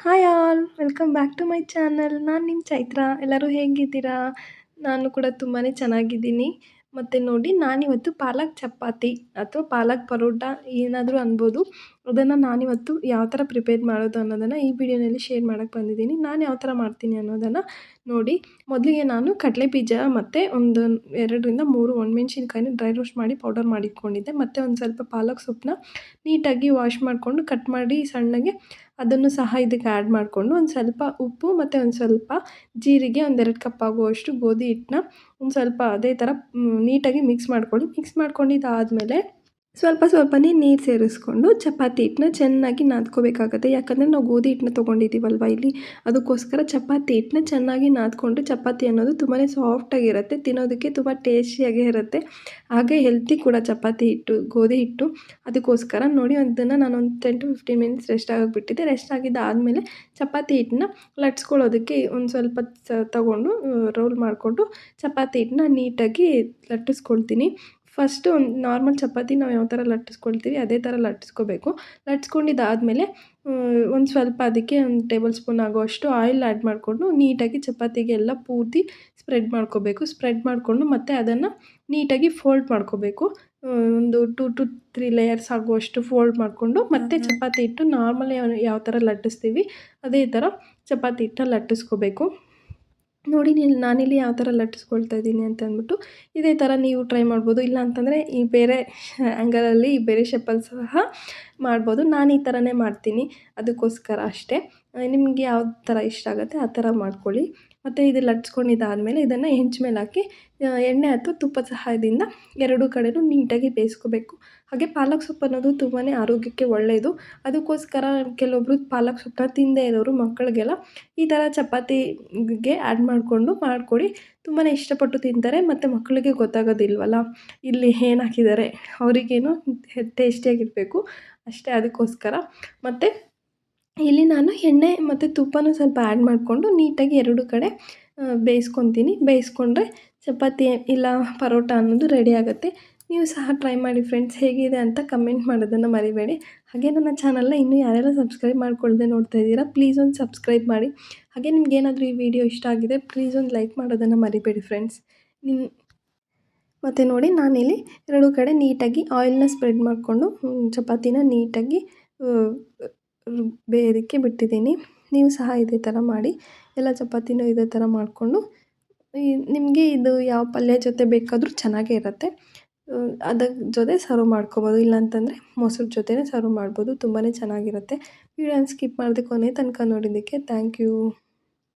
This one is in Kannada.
Hi all welcome back to my channel ನಾನು ನಿಮ್ಮ ಚೈತ್ರ. ಎಲ್ಲರೂ ಹೇಗಿದ್ದೀರಾ? ನಾನು ಕೂಡ ತುಂಬಾ ಚೆನ್ನಾಗಿದ್ದೀನಿ. ಮತ್ತು ನೋಡಿ, ನಾನಿವತ್ತು ಪಾಲಕ್ ಚಪಾತಿ, ಅಥವಾ ಪಾಲಕ್ ಪರೋಟ ಏನಾದರೂ ಅನ್ಬೋದು. ಅದನ್ನು ನಾನಿವತ್ತು ಯಾವ ಥರ ಪ್ರಿಪೇರ್ ಮಾಡೋದು ಅನ್ನೋದನ್ನು ಈ ವಿಡಿಯೋನಲ್ಲಿ ಶೇರ್ ಮಾಡೋಕ್ಕೆ ಬಂದಿದ್ದೀನಿ. ನಾನು ಯಾವ ಥರ ಮಾಡ್ತೀನಿ ಅನ್ನೋದನ್ನು ನೋಡಿ. ಮೊದಲಿಗೆ ನಾನು ಕಡಲೆ ಬೀಜ ಮತ್ತು ಒಂದು ಎರಡರಿಂದ ಮೂರು ಒಣಮೆಣ್ಸಿನ್ಕಾಯಿನ ಡ್ರೈ ರೋಸ್ಟ್ ಮಾಡಿ ಪೌಡರ್ ಮಾಡಿಟ್ಕೊಂಡಿದ್ದೆ. ಮತ್ತು ಒಂದು ಸ್ವಲ್ಪ ಪಾಲಕ್ ಸೊಪ್ಪನ್ನ ನೀಟಾಗಿ ವಾಶ್ ಮಾಡಿಕೊಂಡು ಕಟ್ ಮಾಡಿ ಸಣ್ಣಗೆ ಅದನ್ನು ಸಹ ಇದಕ್ಕೆ ಆ್ಯಡ್ ಮಾಡಿಕೊಂಡು ಒಂದು ಸ್ವಲ್ಪ ಉಪ್ಪು ಮತ್ತು ಒಂದು ಸ್ವಲ್ಪ ಜೀರಿಗೆ ಒಂದೆರಡು ಕಪ್ ಆಗುವಷ್ಟು ಗೋಧಿ ಹಿಟ್ಟನ್ನ ಒಂದು ಸ್ವಲ್ಪ ಅದೇ ಥರ ನೀಟಾಗಿ ಮಿಕ್ಸ್ ಮಾಡ್ಕೊಳ್ಳಿ ಮಿಕ್ಸ್ ಮಾಡ್ಕೊಂಡಿದ್ದಾದಮೇಲೆ ಸ್ವಲ್ಪ ಸ್ವಲ್ಪನೇ ನೀರು ಸೇರಿಸ್ಕೊಂಡು ಚಪಾತಿ ಹಿಟ್ಟನ್ನ ಚೆನ್ನಾಗಿ ನಾದ್ಕೋಬೇಕಾಗುತ್ತೆ. ಯಾಕಂದರೆ ನಾವು ಗೋಧಿ ಹಿಟ್ಟನ್ನ ತೊಗೊಂಡಿದ್ದೀವಲ್ವ ಇಲ್ಲಿ. ಅದಕ್ಕೋಸ್ಕರ ಚಪಾತಿ ಹಿಟ್ಟನ್ನ ಚೆನ್ನಾಗಿ ನಾದ್ಕೊಂಡು ಚಪಾತಿ ಅನ್ನೋದು ತುಂಬಾ ಸಾಫ್ಟಾಗಿರುತ್ತೆ ತಿನ್ನೋದಕ್ಕೆ ತುಂಬ ಟೇಸ್ಟಿಯಾಗೇ ಇರುತ್ತೆ. ಹಾಗೆ ಹೆಲ್ತಿ ಕೂಡ ಚಪಾತಿ ಹಿಟ್ಟು, ಗೋಧಿ ಹಿಟ್ಟು. ಅದಕ್ಕೋಸ್ಕರ ನೋಡಿ ಅದನ್ನು ನಾನು ಒಂದು ten to fifteen minutes rest ಆಗಿಬಿಟ್ಟಿದ್ದೆ ಬಿಟ್ಟಿದ್ದೆ ರೆಸ್ಟ್ ಆಗಿದ್ದಾದಮೇಲೆ ಚಪಾತಿ ಹಿಟ್ಟನ್ನ ಲಟ್ಸ್ಕೊಳ್ಳೋದಕ್ಕೆ ಒಂದು ಸ್ವಲ್ಪ ತಗೊಂಡು ರೋಲ್ ಮಾಡಿಕೊಂಡು ಚಪಾತಿ ಹಿಟ್ಟನ್ನ ನೀಟಾಗಿ ಲಟ್ಟಿಸ್ಕೊಳ್ತೀನಿ. ಫಸ್ಟು ಒಂದು ನಾರ್ಮಲ್ ಚಪಾತಿ ನಾವು ಯಾವ ಥರ ಲಟ್ಟಿಸ್ಕೊಳ್ತೀವಿ ಅದೇ ಥರ ಲಟ್ಟಿಸ್ಕೋಬೇಕು. ಲಟ್ಸ್ಕೊಂಡಿದ್ದಾದಮೇಲೆ ಒಂದು ಸ್ವಲ್ಪ ಅದಕ್ಕೆ ಒಂದು ಟೇಬಲ್ ಸ್ಪೂನ್ ಆಗುವಷ್ಟು ಆಯಿಲ್ ಆ್ಯಡ್ ಮಾಡಿಕೊಂಡು ನೀಟಾಗಿ ಚಪಾತಿಗೆ ಎಲ್ಲ ಪೂರ್ತಿ ಸ್ಪ್ರೆಡ್ ಮಾಡ್ಕೋಬೇಕು. ಸ್ಪ್ರೆಡ್ ಮಾಡಿಕೊಂಡು ಮತ್ತು ಅದನ್ನು ನೀಟಾಗಿ ಫೋಲ್ಡ್ ಮಾಡ್ಕೋಬೇಕು. ಒಂದು ಟು ಟು ತ್ರೀ ಲೇಯರ್ಸ್ ಆಗುವಷ್ಟು ಫೋಲ್ಡ್ ಮಾಡಿಕೊಂಡು ಮತ್ತೆ ಚಪಾತಿ ಹಿಟ್ಟು ನಾರ್ಮಲಿ ಯಾವ ಥರ ಲಟ್ಟಿಸ್ತೀವಿ ಅದೇ ಥರ ಚಪಾತಿ ಹಿಟ್ಟನ್ನ ಲಟ್ಟಿಸ್ಕೋಬೇಕು. ನೋಡಿ ನೀನು, ನಾನಿಲ್ಲಿ ಯಾವ ಥರ ಲಟ್ಟಿಸ್ಕೊಳ್ತಾ ಇದ್ದೀನಿ ಅಂತ ಅಂದ್ಬಿಟ್ಟು ಇದೇ ಥರ ನೀವು ಟ್ರೈ ಮಾಡ್ಬೋದು. ಇಲ್ಲ ಅಂತಂದರೆ ಈ ಬೇರೆ ಆ್ಯಂಗಲಲ್ಲಿ ಬೇರೆ ಶೇಪಲ್ಲಿ ಸಹ ಮಾಡ್ಬೋದು. ನಾನು ಈ ಥರನೇ ಮಾಡ್ತೀನಿ. ಅದಕ್ಕೋಸ್ಕರ ಅಷ್ಟೇ. ನಿಮಗೆ ಯಾವ ಥರ ಇಷ್ಟ ಆಗುತ್ತೆ ಆ ಥರ ಮಾಡ್ಕೊಳ್ಳಿ. ಮತ್ತು ಇದು ಲಟ್ಸ್ಕೊಂಡಿದ್ದಾದಮೇಲೆ ಇದನ್ನು ಹೆಂಚು ಮೇಲೆ ಹಾಕಿ ಎಣ್ಣೆ ಅಥವಾ ತುಪ್ಪದ ಸಹಾಯದಿಂದ ಎರಡೂ ಕಡೆಯೂ ನೀಟಾಗಿ ಬೇಯಿಸ್ಕೋಬೇಕು. ಹಾಗೆ ಪಾಲಕ್ ಸೊಪ್ಪು ಅನ್ನೋದು ತುಂಬಾ ಆರೋಗ್ಯಕ್ಕೆ ಒಳ್ಳೆಯದು ಅದಕ್ಕೋಸ್ಕರ ಕೆಲವೊಬ್ಬರು ಪಾಲಕ್ ಸೊಪ್ಪನ್ನ ತಿಂದೇ ಇರೋರು ಮಕ್ಕಳಿಗೆಲ್ಲ ಈ ಥರ ಚಪಾತಿಗೆ ಆ್ಯಡ್ ಮಾಡಿಕೊಂಡು ಮಾಡಿಕೊಡಿ. ತುಂಬಾ ಇಷ್ಟಪಟ್ಟು ತಿಂತಾರೆ, ಮತ್ತು ಮಕ್ಕಳಿಗೆ ಗೊತ್ತಾಗೋದಿಲ್ವಲ್ಲ? ಇಲ್ಲಿ ಏನು ಹಾಕಿದ್ದಾರೆ? ಅವರಿಗೇನು ಟೇಸ್ಟಿಯಾಗಿರಬೇಕು. ಅಷ್ಟೇ ಅದಕ್ಕೋಸ್ಕರ. ಮತ್ತು ಇಲ್ಲಿ ನಾನು ಎಣ್ಣೆ ಮತ್ತು ತುಪ್ಪನೂ ಸ್ವಲ್ಪ ಆ್ಯಡ್ ಮಾಡಿಕೊಂಡು ನೀಟಾಗಿ ಎರಡು ಕಡೆ ಬೇಯಿಸ್ಕೊತೀನಿ. ಬೇಯಿಸ್ಕೊಂಡ್ರೆ ಚಪಾತಿ ಇಲ್ಲ ಪರೋಟ ಅನ್ನೋದು ರೆಡಿ ಆಗುತ್ತೆ. ನೀವು ಸಹ ಟ್ರೈ ಮಾಡಿ ಫ್ರೆಂಡ್ಸ್ ಹೇಗಿದೆ ಅಂತ ಕಮೆಂಟ್ ಮಾಡೋದನ್ನು ಮರಿಬೇಡಿ. ಹಾಗೆ ನನ್ನ ಚಾನಲ್ನ ಇನ್ನೂ ಯಾರೆಲ್ಲ ಸಬ್ಸ್ಕ್ರೈಬ್ ಮಾಡ್ಕೊಳ್ಳದೆ ನೋಡ್ತಾ ಇದ್ದೀರಾ ಪ್ಲೀಸ್ ಒಂದು ಸಬ್ಸ್ಕ್ರೈಬ್ ಮಾಡಿ. ಹಾಗೆ ನಿಮ್ಗೇನಾದರೂ ಈ ವಿಡಿಯೋ ಇಷ್ಟ ಆಗಿದೆ ಪ್ಲೀಸ್ ಒಂದು ಲೈಕ್ ಮಾಡೋದನ್ನು ಮರಿಬೇಡಿ ಫ್ರೆಂಡ್ಸ್ ನಿಮ್ಮ ಮತ್ತು ನೋಡಿ ನಾನಿಲ್ಲಿ ಎರಡು ಕಡೆ ನೀಟಾಗಿ ಆಯಿಲ್ನ ಸ್ಪ್ರೆಡ್ ಮಾಡಿಕೊಂಡು ಚಪಾತಿನ ನೀಟಾಗಿ ಬೇಯೋದಕ್ಕೆ ಬಿಟ್ಟಿದ್ದೀನಿ. ನೀವು ಸಹ ಇದೇ ಥರ ಮಾಡಿ. ಎಲ್ಲ ಚಪಾತಿನೂ ಇದೇ ಥರ ಮಾಡಿಕೊಂಡು ನಿಮಗೆ ಇದು ಯಾವ ಪಲ್ಯ ಜೊತೆ ಬೇಕಾದರೂ ಚೆನ್ನಾಗೇ ಇರುತ್ತೆ. ಅದರ ಜೊತೆ ಸರ್ವ್ ಮಾಡ್ಕೋಬೋದು. ಇಲ್ಲಾಂತಂದರೆ ಮೊಸರು ಜೊತೆನೇ ಸರ್ವ್ ಮಾಡ್ಬೋದು. ತುಂಬಾ ಚೆನ್ನಾಗಿರುತ್ತೆ. ವೀಡಿಯೋನ ಸ್ಕಿಪ್ ಮಾಡದೆ ಕೊನೆ ತನಕ ನೋಡಿದ್ದಕ್ಕೆ ಥ್ಯಾಂಕ್ ಯು.